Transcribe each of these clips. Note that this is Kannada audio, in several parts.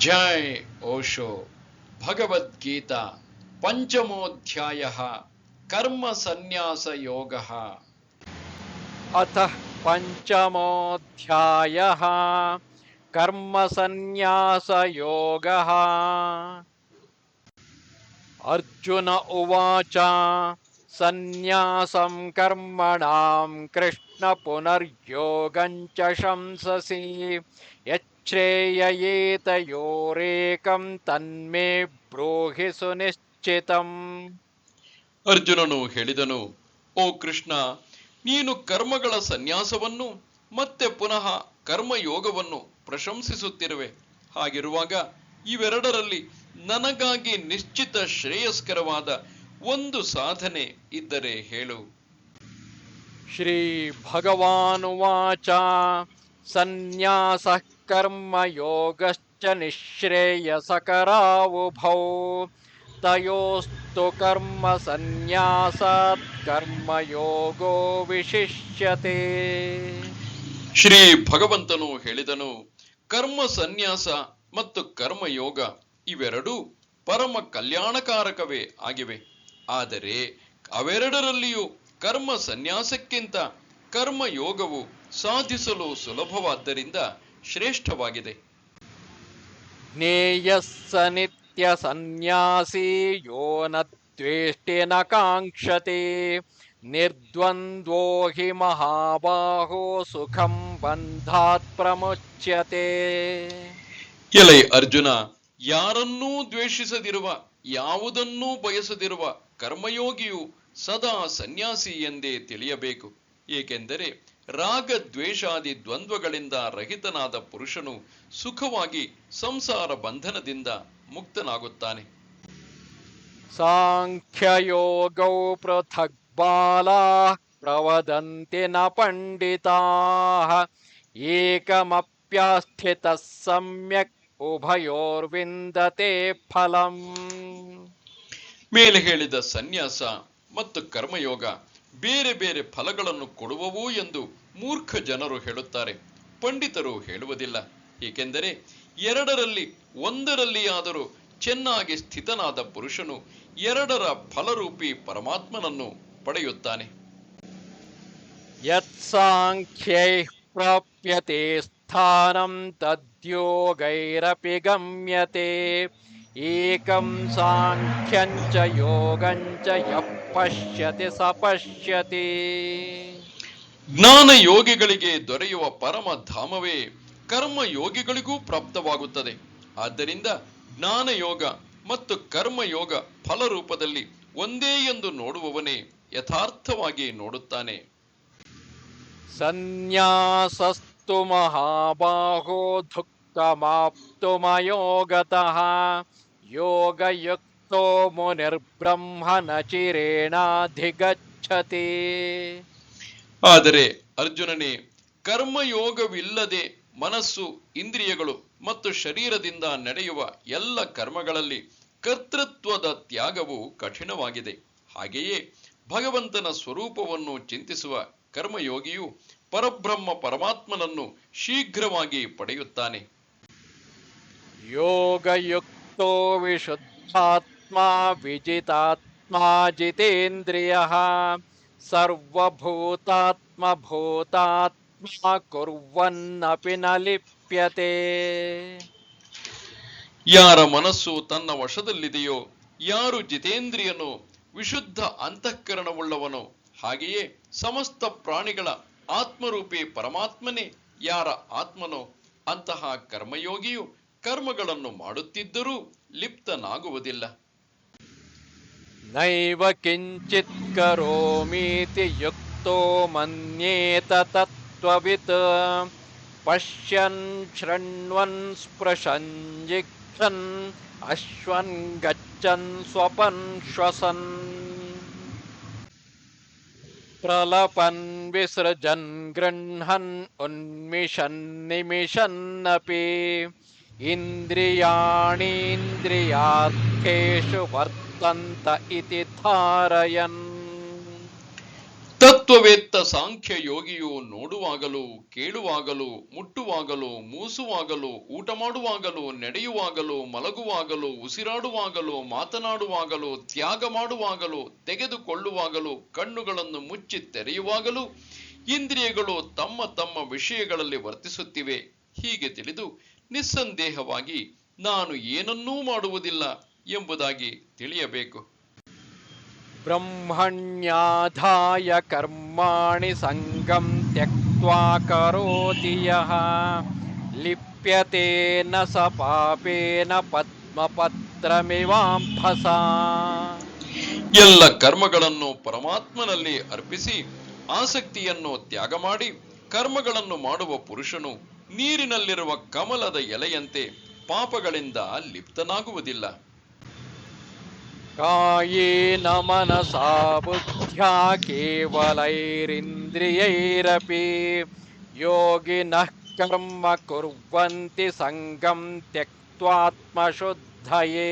जय ओशो। भगवद गीता पंचमोध्याय कर्म संन्यास योग अतः पंचमोध्याय कर्म संन्यास योग अर्जुन उवाच संन्यासं कर्मणां कृष्ण पुनर्योगं च शंससि। ಶ್ರೇಯಯೇತಯೋರೇಕಂ ತನ್ಮೇ ಬ್ರೋಹಿ ಸುನಿಶ್ಚಿತಂ. ಅರ್ಜುನನು ಹೇಳಿದನು ಓ ಕೃಷ್ಣ ನೀನು ಕರ್ಮಗಳ ಸನ್ಯಾಸವನ್ನು ಮತ್ತೆ ಪುನಃ ಕರ್ಮಯೋಗವನ್ನು ಪ್ರಶಂಸಿಸುತ್ತಿರುವೆ. ಹಾಗಿರುವಾಗ ಇವೆರಡರಲ್ಲಿ ನನಗಾಗಿ ನಿಶ್ಚಿತ ಶ್ರೇಯಸ್ಕರವಾದ ಒಂದು ಸಾಧನೆ ಇದ್ದರೆ ಹೇಳು. ಶ್ರೀ ಭಗವಾನುವಾಚ ಸನ್ಯಾಸ कर्मयोगश्च निःश्रेयसकरावुभौ तयोस्तु कर्मसन्न्यासात् कर्मयोगो विशिष्यते ಶ್ರೀ ಭಗವಂತನು ಹೇಳಿದನು ಕರ್ಮ ಸನ್ಯಾಸ ಮತ್ತು ಕರ್ಮಯೋಗ ಇವೆರಡೂ ಪರಮ ಕಲ್ಯಾಣಕಾರಕವೇ ಆಗಿವೆ ಆದರೆ ಅವೆರಡರಲ್ಲಿಯೂ ಕರ್ಮ ಸನ್ಯಾಸಕ್ಕಿಂತ ಕರ್ಮಯೋಗವು ಸಾಧಿಸಲು ಸುಲಭವಾದ್ದರಿಂದ ಶ್ರೇಷ್ಠವಾಗಿದೆ. ನೇಯಸ್ಸನಿತ್ಯ ನಿತ್ಯ ಸನ್ಯಾಸಿ ಯೋ ನ ತ್ವೇಷ್ಟೇನ ಕಾಂಕ್ಷತೆ. ನಿರ್ದ್ವಂದ್ವೋ ಹಿ ಮಹಾಬಾಹೋ ಸುಖಂ ಬಂಧಾತ್ ಪ್ರಮುಚ್ಯತೆ. ಎಲೆ ಅರ್ಜುನ ಯಾರನ್ನೂ ದ್ವೇಷಿಸದಿರುವ ಯಾವುದನ್ನೂ ಬಯಸದಿರುವ ಕರ್ಮಯೋಗಿಯು ಸದಾ ಸನ್ಯಾಸಿ ಎಂದೇ ತಿಳಿಯಬೇಕು. ಏಕೆಂದರೆ ರಾಗ ದ್ವೇಷಾದಿ ದ್ವಂದ್ವಗಳಿಂದ ರಹಿತನಾದ ಪುರುಷನು ಸುಖವಾಗಿ ಸಂಸಾರ ಬಂಧನದಿಂದ ಮುಕ್ತನಾಗುತ್ತಾನೆ. ಸಾಂಖ್ಯಯೋಗೌ ಪೃಥಕ್ ಬಾಲ ಪ್ರವದಂತಿ ನ ಸಮ್ಯಕ್ ಉಭಯೋರ್ವಿಂದತೆ ಫಲಂ. ಮೇಲೆ ಹೇಳಿದ ಸನ್ಯಾಸ ಮತ್ತು ಕರ್ಮಯೋಗ ಬೇರೆ ಬೇರೆ ಫಲಗಳನ್ನು ಕೊಡುವವು ಎಂದು ಮೂರ್ಖ ಜನರು ಹೇಳುತ್ತಾರೆ. ಪಂಡಿತರು ಹೇಳುವುದಿಲ್ಲ. ಏಕೆಂದರೆ ಎರಡರಲ್ಲಿ ಒಂದರಲ್ಲಿಯಾದರೂ ಚೆನ್ನಾಗಿ ಸ್ಥಿತನಾದ ಪುರುಷನು ಎರಡರ ಫಲರೂಪಿ ಪರಮಾತ್ಮನನ್ನು ಪಡೆಯುತ್ತಾನೆ. ಯತ್ಸಾಂಖ್ಯೈ ಪ್ರಾಪ್ಯತೆ ಸ್ಥಾನಂ ತದ್ಯೋಗೈರಪಿ ಗಮ್ಯತೆ ಏಕಂ ಸಾಂಖ್ಯಂಚ ಯೋಗಂಚ ಯ ಪಶ್ಯತಿ ಸಪಶ್ಯತಿ. ಜ್ಞಾನ ಯೋಗಿಗಳಿಗೆ ದೊರೆಯುವ ಪರಮ ಧಾಮವೇ ಕರ್ಮ ಯೋಗಿಗಳಿಗೂ ಪ್ರಾಪ್ತವಾಗುತ್ತದೆ. ಆದ್ದರಿಂದ ಜ್ಞಾನ ಯೋಗ ಮತ್ತು ಕರ್ಮ ಯೋಗ ಫಲರೂಪದಲ್ಲಿ ಒಂದೇ ಎಂದು ನೋಡುವವನೇ ಯಥಾರ್ಥವಾಗಿ ನೋಡುತ್ತಾನೆ. ಸನ್ಯಾಸಸ್ತು ಮಹಾಬಾಹೋ ದುಃಖ ಮಾಪ್ತುಮಯೋಗತಃ ಯೋಗಯುಕ್ತ तो ಮುನಿರ್ಬ್ರಹ್ಮಣಚಿರೇಣಾಧಿಗಚ್ಚತಿ ಆದರೆ ಅರ್ಜುನನೇ ಕರ್ಮಯೋಗವಿಲ್ಲದೆ ಮನಸ್ಸು ಇಂದ್ರಿಯಗಳು ಮತ್ತು ಶರೀರದಿಂದ ನಡೆಯುವ ಎಲ್ಲ ಕರ್ಮಗಳಲ್ಲಿ ಕರ್ತೃತ್ವದ ತ್ಯಾಗವು ಕಠಿಣವಾಗಿದೆ. ಹಾಗೆಯೇ ಭಗವಂತನ ಸ್ವರೂಪವನ್ನು ಚಿಂತಿಸುವ ಕರ್ಮಯೋಗಿಯು ಪರಬ್ರಹ್ಮ ಪರಮಾತ್ಮನನ್ನು ಶೀಘ್ರವಾಗಿ ಪಡೆಯುತ್ತಾನೆ. ಯೋಗಯುಕ್ತೋ ವಿಶುದ್ಧಾತ್ विशुद्धात्मा विजितात्मा जितेन्द्रियः सर्वभूतात्मभूतात्मा कुर्वन्नपि न लिप्यते ಯಾರ ಮನಸ್ಸು ತನ್ನ ವಶದಲ್ಲಿದೆಯೋ ಯಾರು ಜಿತೇಂದ್ರಿಯನೋ ವಿಶುದ್ಧ ಅಂತಃಕರಣವುಳ್ಳವನೋ ಹಾಗೆಯೇ ಸಮಸ್ತ ಪ್ರಾಣಿಗಳ ಆತ್ಮರೂಪಿ ಪರಮಾತ್ಮನೇ ಯಾರ ಆತ್ಮನೋ ಅಂತಹ ಕರ್ಮಯೋಗಿಯು ಕರ್ಮಗಳನ್ನು ಮಾಡುತ್ತಿದ್ದರೂ ಲಿಪ್ತನಾಗುವುದಿಲ್ಲ नैव किञ्चित् करोमीति युक्तो मन्येत तत्त्ववित्। पश्यन् शृण्वन् स्पृशन् जिघ्रन् अश्वन् गच्छन् स्वपन् श्वसन्। प्रलपन् विसृजन् गृह्णन् उन्मिषन् निमिषन्नपि इन्द्रियाणीन्द्रियार्थेषु वर्तन्त इति धारयन् ಮಮತ್ವವೇತ್ತ ಸಾಂಖ್ಯ ಯೋಗಿಯು ನೋಡುವಾಗಲೂ ಕೇಳುವಾಗಲೂ ಮುಟ್ಟುವಾಗಲೂ ಮೂಸುವಾಗಲೂ ಊಟ ಮಾಡುವಾಗಲೂ ನಡೆಯುವಾಗಲೂ ಮಲಗುವಾಗಲೂ ಉಸಿರಾಡುವಾಗಲೂ ಮಾತನಾಡುವಾಗಲೂ ತ್ಯಾಗ ಮಾಡುವಾಗಲೂ ತೆಗೆದುಕೊಳ್ಳುವಾಗಲೂ ಕಣ್ಣುಗಳನ್ನು ಮುಚ್ಚಿ ತೆರೆಯುವಾಗಲೂ ಇಂದ್ರಿಯಗಳು ತಮ್ಮ ತಮ್ಮ ವಿಷಯಗಳಲ್ಲಿ ವರ್ತಿಸುತ್ತಿವೆ ಹೀಗೆ ತಿಳಿದು ನಿಸ್ಸಂದೇಹವಾಗಿ ನಾನು ಏನನ್ನೂ ಮಾಡುವುದಿಲ್ಲ ಎಂಬುದಾಗಿ ತಿಳಿಯಬೇಕು. ಬ್ರಹ್ಮಣ್ಯಾಧಾಯ ಕರ್ಮಾಣಿ ಸಂಗಂ ತ್ಯಕ್ವಾ ಕರೋತಿ ಯಃ ಲಿಪ್ಯತೇನ ಸ ಪಾಪೇನ ಎಲ್ಲ ಕರ್ಮಗಳನ್ನು ಪರಮಾತ್ಮನಲ್ಲಿ ಅರ್ಪಿಸಿ ಆಸಕ್ತಿಯನ್ನು ತ್ಯಾಗ ಮಾಡಿ ಕರ್ಮಗಳನ್ನು ಮಾಡುವ ಪುರುಷನು ನೀರಿನಲ್ಲಿರುವ ಕಮಲದ ಎಲೆಯಂತೆ ಪಾಪಗಳಿಂದ ಲಿಪ್ತನಾಗುವುದಿಲ್ಲ. ಕಾಯೇನ ಮನಸಾ ಬುದ್ಧ್ಯಾ ಕೇವಲೈರಿಂದ್ರಿಯೈರಪಿ. ಯೋಗಿನಃ ಕರ್ಮ ಕುರ್ವಂತಿ ಸಂಗಂ ತ್ಯಕ್ವಾತ್ಮಶುದ್ಧಯೇ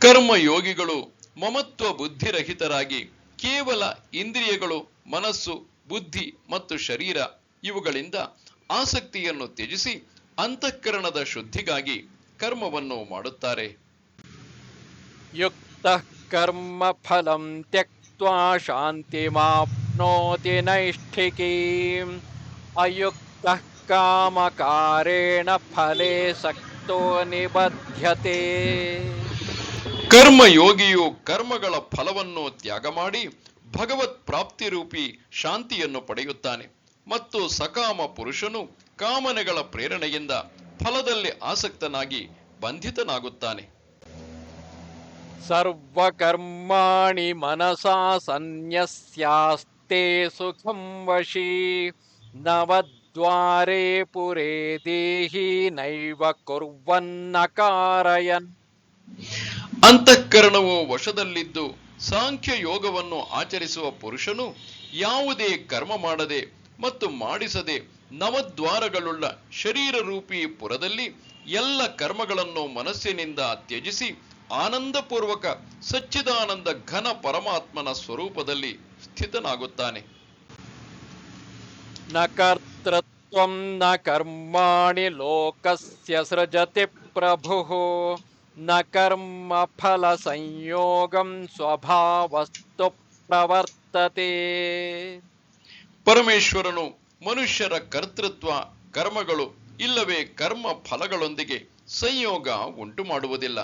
ಕರ್ಮಯೋಗಿಗಳು ಮಮತ್ವ ಬುದ್ಧಿರಹಿತರಾಗಿ ಕೇವಲ ಇಂದ್ರಿಯಗಳು ಮನಸ್ಸು ಬುದ್ಧಿ ಮತ್ತು ಶರೀರ ಇವುಗಳಿಂದ ಆಸಕ್ತಿಯನ್ನು ತ್ಯಜಿಸಿ ಅಂತಃಕರಣದ ಶುದ್ಧಿಗಾಗಿ ಕರ್ಮವನ್ನು ಮಾಡುತ್ತಾರೆ. ಯುಕ್ತ ಕರ್ಮ ಫಲಂ ತ್ಯಕ್ವಾ ಶಾಂತಿ ಮಾಪ್ನೋತಿ ನೈಷ್ಠಿಕಿ. ಅಯುಕ್ತ ಕಾಮಕಾರೇಣ ಫಲೇ ಸಕ್ತೋ ನಿಬದ್ಧತೆ ಕರ್ಮಯೋಗಿಯು ಕರ್ಮಗಳ ಫಲವನ್ನು ತ್ಯಾಗ ಮಾಡಿ ಭಗವತ್ ಪ್ರಾಪ್ತಿ ರೂಪಿ ಶಾಂತಿಯನ್ನು ಪಡೆಯುತ್ತಾನೆ. ಮತ್ತು ಸಕಾಮ ಪುರುಷನು ಕಾಮನೆಗಳ ಪ್ರೇರಣೆಯಿಂದ ಫಲದಲ್ಲಿ ಆಸಕ್ತನಾಗಿ ಬಂಧಿತನಾಗುತ್ತಾನೆ. ಸರ್ವಕರ್ಮಾಣಿ ಮನಸಾ ಸನ್ಯಸ್ಯಾಸ್ತೆ ಸುಖಂ ವಶಿ ನವದ್ವಾರೆ ಪುರೇ ದೇಹಿ ನೈವ ಕುರ್ವನ್ನ ಕಾರಯನ್ ಅಂತಃಕರಣವು ವಶದಲ್ಲಿದ್ದು ಸಾಂಖ್ಯ ಯೋಗವನ್ನು ಆಚರಿಸುವ ಪುರುಷನು ಯಾವುದೇ ಕರ್ಮ ಮಾಡದೆ ಮತ್ತು ಮಾಡಿಸದೆ ನವದ್ವಾರಗಳುಳ್ಳ ಶರೀರ ರೂಪಿ ಪುರದಲ್ಲಿ ಎಲ್ಲ ಕರ್ಮಗಳನ್ನು ಮನಸ್ಸಿನಿಂದ ತ್ಯಜಿಸಿ ಆನಂದಪೂರ್ವಕ ಸಚ್ಚಿದಾನಂದ ಘನ ಪರಮಾತ್ಮನ ಸ್ವರೂಪದಲ್ಲಿ ಸ್ಥಿತನಾಗುತ್ತಾನೆ. ನ ಕರ್ತೃತ್ವ ನ ಕರ್ಮಾಣಿ ಲೋಕಸ್ಯ ಸೃಜತಿ ಪ್ರಭು. ನ ಕರ್ಮ ಫಲ ಸಂಯೋಗಂ ಸ್ವಭಾವಸ್ತು ಪ್ರವರ್ತತೆ. ಪರಮೇಶ್ವರನು ಮನುಷ್ಯರ ಕರ್ತೃತ್ವ, ಕರ್ಮಗಳು ಇಲ್ಲವೇ ಕರ್ಮ ಫಲಗಳೊಂದಿಗೆ ಸಂಯೋಗ ಉಂಟು ಮಾಡುವುದಿಲ್ಲ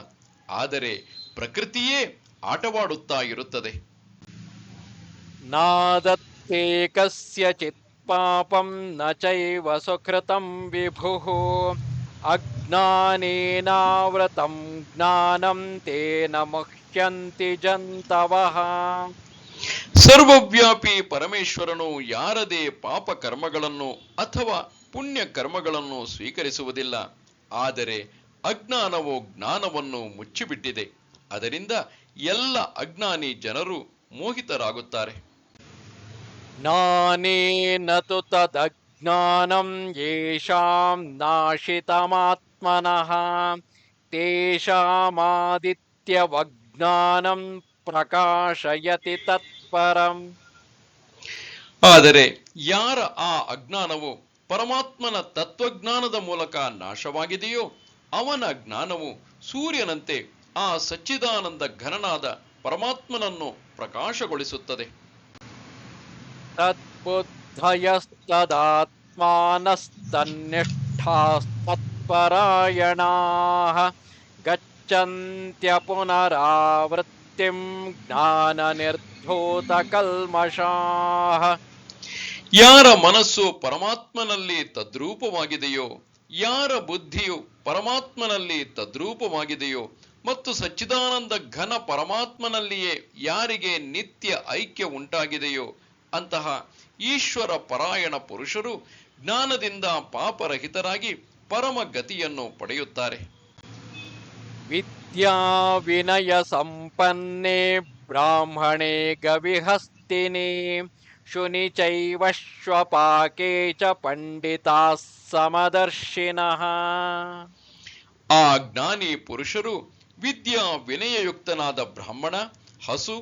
ಆದರೆ ಪ್ರಕೃತಿಯೇ ಆಟವಾಡುತ್ತಾ ಇರುತ್ತದೆ. ನಾದತ್ತೇ ಪಾಪಂ ನ ಚೈವ ಸುಕೃತಂ ವಿಭು ಅಜ್ಞಾನೇನಾವೃತಂ ಜ್ಞಾನಂ ತೇನ ಮುಹ್ಯಂತಿ ಜಂತವಃ. ಸರ್ವವ್ಯಾಪಿ ಪರಮೇಶ್ವರನು ಯಾರದೇ ಪಾಪ ಕರ್ಮಗಳನ್ನು ಅಥವಾ ಪುಣ್ಯ ಕರ್ಮಗಳನ್ನು ಸ್ವೀಕರಿಸುವುದಿಲ್ಲ. ಆದರೆ ಅಜ್ಞಾನವು ಜ್ಞಾನವನ್ನು ಮುಚ್ಚಿಬಿಟ್ಟಿದೆ. ಅದರಿಂದ ಎಲ್ಲ ಅಜ್ಞಾನಿ ಜನರು ಮೋಹಿತರಾಗುತ್ತಾರೆ. ನಾನೇನ ತದಜ್ಞಾನಂ ಯೇಷಾಂ ನಾಶಿತಮಾತ್ಮನಃ. ತೇಷಾಮಾದಿತ್ಯವಜ್ಞಾನಂ ಪ್ರಕಾಶಯತಿ ತತ್ಪರಂ. ಆದರೆ ಯಾರ ಆ ಅಜ್ಞಾನವು ಪರಮಾತ್ಮನ ತತ್ವಜ್ಞಾನದ ಮೂಲಕ ನಾಶವಾಗಿದೆಯೋ ಅವನ ಜ್ಞಾನವು ಸೂರ್ಯನಂತೆ ಆ ಸಚ್ಚಿದಾನಂದ ಘನನಾದ ಪರಮಾತ್ಮನನ್ನು ಪ್ರಕಾಶಗೊಳಿಸುತ್ತದೆ. ತತ್ಬುದ್ಧಯಸ್ತದಾತ್ಮಾನಸ್ತನ್ನಿಷ್ಠಾಸ್ತತ್ಪರಾಯಣಾಃ. ಗಚ್ಚಂತ್ಯ ಪುನರಾವೃತ್ತ ಮುಕ್ತಿಂ ಜ್ಞಾನ ನಿರ್ಧೂತ ಕಲ್ಮಷಾಹ ಯಾರ ಮನಸ್ಸು ಪರಮಾತ್ಮನಲ್ಲಿ ತದ್ರೂಪವಾಗಿದೆಯೋ ಯಾರ ಬುದ್ಧಿಯು ಪರಮಾತ್ಮನಲ್ಲಿ ತದ್ರೂಪವಾಗಿದೆಯೋ ಮತ್ತು ಸಚ್ಚಿದಾನಂದ ಘನ ಪರಮಾತ್ಮನಲ್ಲಿಯೇ ಯಾರಿಗೆ ನಿತ್ಯ ಐಕ್ಯ ಉಂಟಾಗಿದೆಯೋ ಅಂತಹ ಈಶ್ವರ ಪರಾಯಣ ಪುರುಷರು ಜ್ಞಾನದಿಂದ ಪಾಪರಹಿತರಾಗಿ ಪರಮ ಗತಿಯನ್ನು ಪಡೆಯುತ್ತಾರೆ विद्याविनयसम्पन्ने ब्राह्मणे गविहस्तिनि शुनि चैव श्वपाके च पण्डिताः समदर्शिनः ಆ ಜ್ಞಾನಿ ಪುರುಷರು ವಿದ್ಯಾ ವಿನಯಯುಕ್ತನಾದ ಬ್ರಾಹ್ಮಣ ಹಸು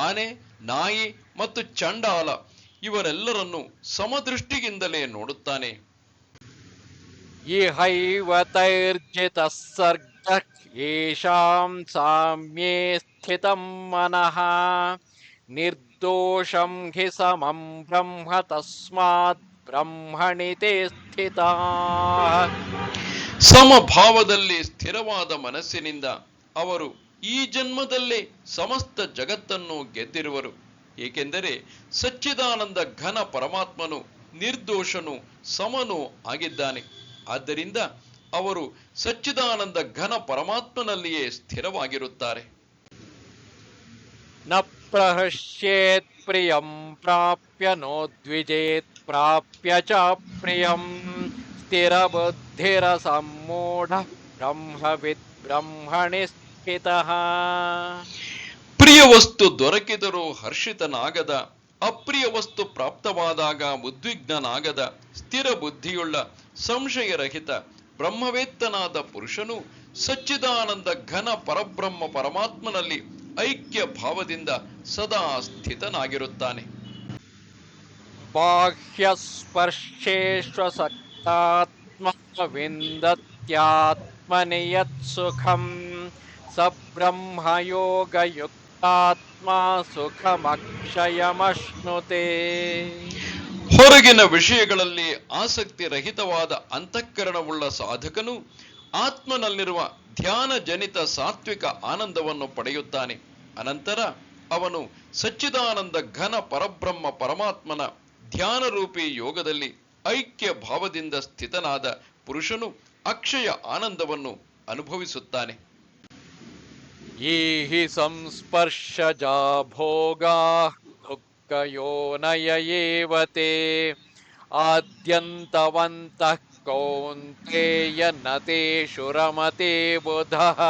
ಆನೆ ನಾಯಿ ಮತ್ತು ಚಂಡಾಲ ಇವರೆಲ್ಲರನ್ನು ಸಮದೃಷ್ಟಿಯಿಂದಲೇ ನೋಡುತ್ತಾನೆ ಇಹೈವ ತೈರ್ಜಿತಃ ಸರ್ಗಃ ಯೇಷಾಂ ಸಾಮ್ಯೇ ಸ್ಥಿತಂ ಮನಃ ನಿರ್ದೋಷಂ ಹಿ ಸಮಂ ಬ್ರಹ್ಮ ತಸ್ಮಾತ್ ಬ್ರಹ್ಮಣಿ ಸ್ಥಿತಾಃ ಸಮಭಾವದಲ್ಲಿ ಸ್ಥಿರವಾದ ಮನಸ್ಸಿನಿಂದ ಅವರು ಈ ಜನ್ಮದಲ್ಲೇ ಸಮಸ್ತ ಜಗತ್ತನ್ನು ಗೆದ್ದಿರುವರು। ಏಕೆಂದರೆ ಸಚ್ಚಿದಾನಂದ ಘನ ಪರಮಾತ್ಮನು ನಿರ್ದೋಷನು ಸಮನು ಆಗಿದ್ದಾನೆ। ಆದ್ದರಿಂದ ಅವರು ಸಚ್ಚಿದಾನಂದ ಘನ ಪರಮಾತ್ಮನಲ್ಲಿಯೇ ಸ್ಥಿರವಾಗಿರುತ್ತಾರೆ. ನ ಪ್ರಹೃಷ್ಯೇತ್ ಪ್ರಿಯಂ ಪ್ರಾಪ್ಯ ನೋದ್ವಿಜೇತ್ ಪ್ರಾಪ್ಯ ಚ ಪ್ರಿಯಂ ಸ್ಥಿರಬುದ್ಧಿರ ಸಮ್ಮೂಢ ಬ್ರಹ್ಮವಿದ್ ಬ್ರಹ್ಮಣಿ ಸ್ಥಿತ. ಪ್ರಿಯ ವಸ್ತು ದೊರಕಿದರೂ ಹರ್ಷಿತನಾಗದ ಅಪ್ರಿಯ ವಸ್ತು ಪ್ರಾಪ್ತವಾದಾಗ ಉದ್ವಿಗ್ನನಾಗದ ಸ್ಥಿರ ಬುದ್ಧಿಯುಳ್ಳ ಸಂಶಯರಹಿತ ಬ್ರಹ್ಮವೇತ್ತನಾದ ಪುರುಷನು ಸಚ್ಚಿದಾನಂದ ಘನ ಪರಬ್ರಹ್ಮ ಪರಮಾತ್ಮನಲ್ಲಿ ಐಕ್ಯ ಭಾವದಿಂದ ಸದಾ ಸ್ಥಿತನಾಗಿರುತ್ತಾನೆ. ಬಾಹ್ಯ ವಿಂದತ್ಯಾತ್ಮನಿ ಯತ್ಸುಖಂ ಸಬ್ರಹ್ಮಯೋಗಯುಕ್ತಾತ್ಮ ಬ್ರಹ್ಮಯೋಗಯುಕ್ತಾತ್ಮ ಸುಖಮಕ್ಷಯಮಶ್ನುತೆ. ಹೊರಗಿನ ವಿಷಯಗಳಲ್ಲಿ ಆಸಕ್ತಿ ರಹಿತವಾದ ಅಂತಃಕರಣವುಳ್ಳ ಸಾಧಕನು ಆತ್ಮನಲ್ಲಿರುವ ಧ್ಯಾನ ಜನಿತ ಸಾತ್ವಿಕ ಆನಂದವನ್ನು ಪಡೆಯುತ್ತಾನೆ. ಅನಂತರ ಅವನು ಸಚ್ಚಿದಾನಂದ ಘನ ಪರಬ್ರಹ್ಮ ಪರಮಾತ್ಮನ ಧ್ಯಾನರೂಪಿ ಯೋಗದಲ್ಲಿ ಐಕ್ಯ ಭಾವದಿಂದ ಸ್ಥಿತನಾದ ಪುರುಷನು ಅಕ್ಷಯ ಆನಂದವನ್ನು ಅನುಭವಿಸುತ್ತಾನೆ. ಈ ಸಂಸ್ಪರ್ಶಜಾ ಭೋಗಾ भोगाः दुःखयोनय एव ते आद्यन्तवन्तः कौन्तेय न तेषु रमते बुधः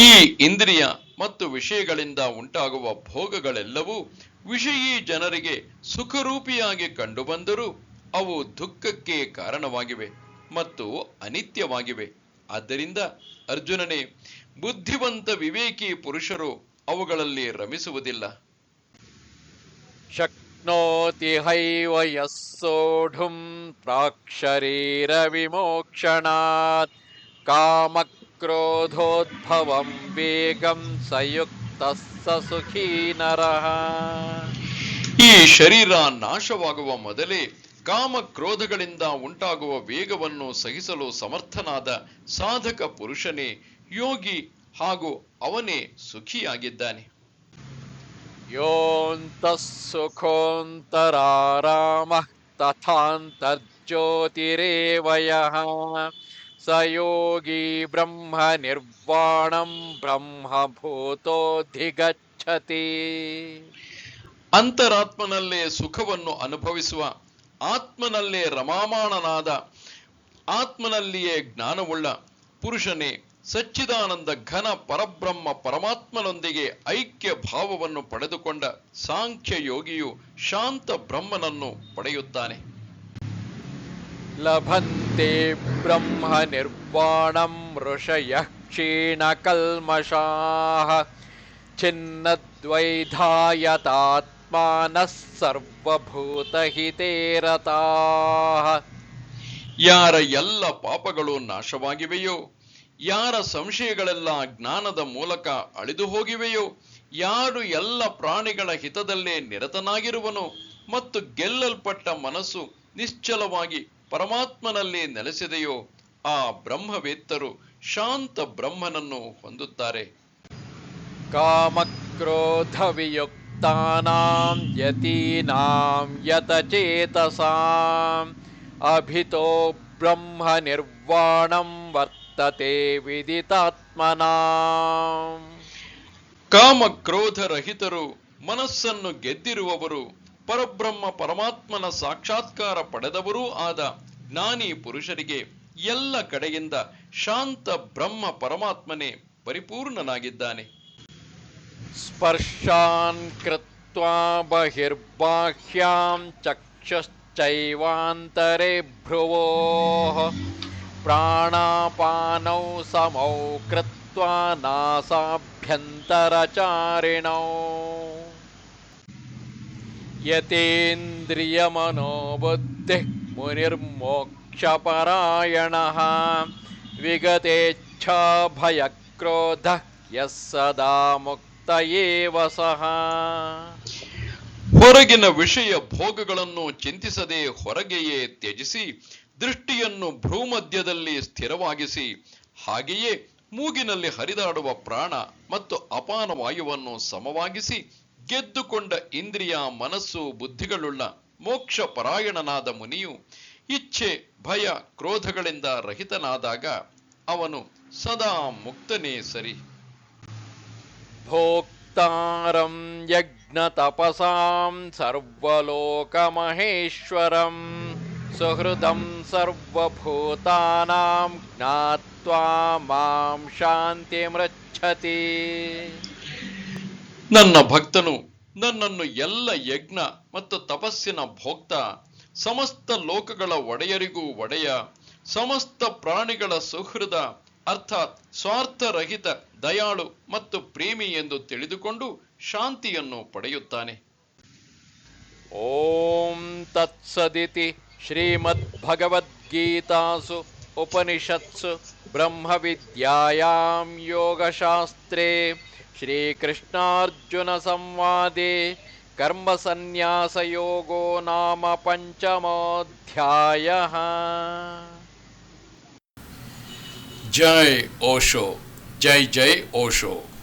ಈ ಇಂದ್ರಿಯ ಮತ್ತು ವಿಷಯಗಳಿಂದ ಉಂಟಾಗುವ ಭೋಗಗಳೆಲ್ಲವೂ ವಿಷಯೀ ಜನರಿಗೆ ಸುಖರೂಪಿಯಾಗಿ ಕಂಡುಬಂದರೂ ಅವು ದುಃಖಕ್ಕೆ ಕಾರಣವಾಗಿವೆ ಮತ್ತು ಅನಿತ್ಯವಾಗಿವೆ ಆದ್ದರಿಂದ ಅರ್ಜುನನೇ ಬುದ್ಧಿವಂತ ವಿವೇಕಿ ಪುರುಷರು ಅವುಗಳಲ್ಲಿ ರಮಿಸುವುದಿಲ್ಲ शक्नोति हैव यः सोढुं प्राक्शरीरविमोक्षणात् कामक्रोधोद्भवं वेगं स युक्तः स सुखी नरः ಈ ಶರೀರ ನಾಶವಾಗುವ ಮೊದಲೇ ಕಾಮ ಕ್ರೋಧಗಳಿಂದ ಉಂಟಾಗುವ ವೇಗವನ್ನು ಸಹಿಸಲು ಸಮರ್ಥನಾದ ಸಾಧಕ ಪುರುಷನೇ ಯೋಗಿ ಹಾಗೂ ಅವನೇ ಸುಖಿಯಾಗಿದ್ದಾನೆ योऽन्तः सुखोऽन्तरारामः तथान्तर्ज्योतिरेव यः स योगी ब्रह्मनिर्वाणं ब्रह्मभूतोऽधिगच्छति ಅಂತರಾತ್ಮನಲ್ಲೇ ಸುಖವನ್ನು ಅನುಭವಿಸುವ ಆತ್ಮನಲ್ಲೇ ರಮಾಮಾಣನಾದ ಆತ್ಮನಲ್ಲಿಯೇ ಜ್ಞಾನವುಳ್ಳ ಪುರುಷನೇ ಸಚ್ಚಿದಾನಂದ ಘನ ಪರಬ್ರಹ್ಮ ಪರಮಾತ್ಮನೊಂದಿಗೆ ಐಕ್ಯ ಭಾವವನ್ನು ಪಡೆದುಕೊಂಡ ಸಾಂಖ್ಯ ಯೋಗಿಯು ಶಾಂತ ಬ್ರಹ್ಮನನ್ನು ಪಡೆಯುತ್ತಾನೆ. ಲಭಂತೆ ಬ್ರಹ್ಮ ನಿರ್ವಾಣಂ ಋಷಯ ಕ್ಷೀಣ ಕಲ್ಮಷಾ ಚಿನ್ನದ್ವೈಧಾಯತಾತ್ಮಾನಃ ಸರ್ವಭೂತಹಿತೇರತಾಃ. ಯಾರ ಎಲ್ಲ ಪಾಪಗಳು ನಾಶವಾಗಿವೆಯೋ ಯಾರ ಸಂಶಯಗಳೆಲ್ಲ ಜ್ಞಾನದ ಮೂಲಕ ಅಳಿದು ಹೋಗಿವೆಯೋ, ಯಾರು ಎಲ್ಲ ಪ್ರಾಣಿಗಳ ಹಿತದಲ್ಲೇ ನಿರತನಾಗಿರುವನು ಮತ್ತು ಗೆಲ್ಲಲ್ಪಟ್ಟ ಮನಸ್ಸು ನಿಶ್ಚಲವಾಗಿ ಪರಮಾತ್ಮನಲ್ಲಿ ನೆಲೆಸಿದೆಯೋ, ಆ ಬ್ರಹ್ಮವೇತ್ತರು ಶಾಂತ ಬ್ರಹ್ಮನನ್ನು ಹೊಂದುತ್ತಾರೆ. ಕಾಮಕ್ರೋಧ ವಿಯುಕ್ತಾನಾಂ ಯತೀನಾಂ ಯತಚೇತಸಾಂ. ಅಭಿತೋ ಬ್ರಹ್ಮ ನಿರ್ವಾಣಂ ವರ್ತ ವರ್ತತೆ ವಿದಿತಾತ್ಮನ ಕಾಮ ಕ್ರೋಧ ರಹಿತರು ಮನಸ್ಸನ್ನು ಗೆದ್ದಿರುವವರು ಪರಬ್ರಹ್ಮ ಪರಮಾತ್ಮನ ಸಾಕ್ಷಾತ್ಕಾರ ಪಡೆದವರೂ ಆದ ಜ್ಞಾನಿ ಪುರುಷರಿಗೆ ಎಲ್ಲ ಕಡೆಯಿಂದ ಶಾಂತ ಬ್ರಹ್ಮ ಪರಮಾತ್ಮನೇ ಪರಿಪೂರ್ಣನಾಗಿದ್ದಾನೆ. ಸ್ಪರ್ಶಾನ್ ಕೃತ್ವಾ ಬಹಿರ್ಬಾಹ್ಯಾಂ ಚಕ್ಷಶ್ಚೈವಾಂತರೆ ಭ್ರುವೋ। प्राणापानौ समौ कृत्वा नासाभ्यन्तरचारिणौ ಯತೇಂದ್ರಿಯಮನೋಬುದ್ಧಿಃ ಮುನಿರ್ಮೋಕ್ಷಪರಾಯಣಃ ವಿಗತೇಚ್ಛಾಭಯಕ್ರೋಧಃ ಯಃ ಸದಾ ಮುಕ್ತ ಏವ ಸಹ ಹೊರಗಿನ ವಿಷಯ ಭೋಗಗಳನ್ನು ಚಿಂತಿಸದೆ ಹೊರಗೆಯೇ ತ್ಯಜಿಸಿ ದೃಷ್ಟಿಯನ್ನು ಭ್ರೂಮಧ್ಯದಲ್ಲಿ ಸ್ಥಿರವಾಗಿಸಿ, ಹಾಗೆಯೇ ಮೂಗಿನಲ್ಲಿ ಹರಿದಾಡುವ ಪ್ರಾಣ ಮತ್ತು ಅಪಾನ ವಾಯುವನ್ನು ಸಮವಾಗಿಸಿ ಗೆದ್ದುಕೊಂಡ ಇಂದ್ರಿಯ, ಮನಸ್ಸು, ಬುದ್ಧಿಗಳುಳ್ಳ ಮೋಕ್ಷ ಪರಾಯಣನಾದ ಮುನಿಯು ಇಚ್ಛೆ, ಭಯ, ಕ್ರೋಧಗಳಿಂದ ರಹಿತನಾದಾಗ ಅವನು ಸದಾ ಮುಕ್ತನೇ ಸರಿ. ಭೋಕ್ತಾರಂ ಯಜ್ಞ ತಪಸಾಂ ಸರ್ವಲೋಕ ಸರ್ವಲೋಕಮಹೇಶ್ವರಂ. ಸುಹೃದಂ ಸರ್ವಭೂತಾನಾಂ ಜ್ಞಾತ್ವಾ ಮಾಂ ಶಾಂತಿಮೃಚ್ಛತಿ ನನ್ನ ಭಕ್ತನು ನನ್ನನ್ನು ಎಲ್ಲ ಯಜ್ಞ ಮತ್ತು ತಪಸ್ಸಿನ ಭೋಕ್ತ ಸಮಸ್ತ ಲೋಕಗಳ ಒಡೆಯರಿಗೂ ಒಡೆಯ ಸಮಸ್ತ ಪ್ರಾಣಿಗಳ ಸುಹೃದ ಅರ್ಥಾತ್ ಸ್ವಾರ್ಥರಹಿತ ದಯಾಳು ಮತ್ತು ಪ್ರೇಮಿ ಎಂದು ತಿಳಿದುಕೊಂಡು ಶಾಂತಿಯನ್ನು ಪಡೆಯುತ್ತಾನೆ. ಓಂ ತತ್ಸದಿತಿ श्रीमद्भगवद्गीतासु उपनिषत्सु ब्रह्मविद्यायां योगशास्त्रे श्रीकृष्णार्जुनसंवादे कर्मसन्न्यासयोगो नाम पञ्चमोऽध्यायः। जय ओशो जय जय ओशो।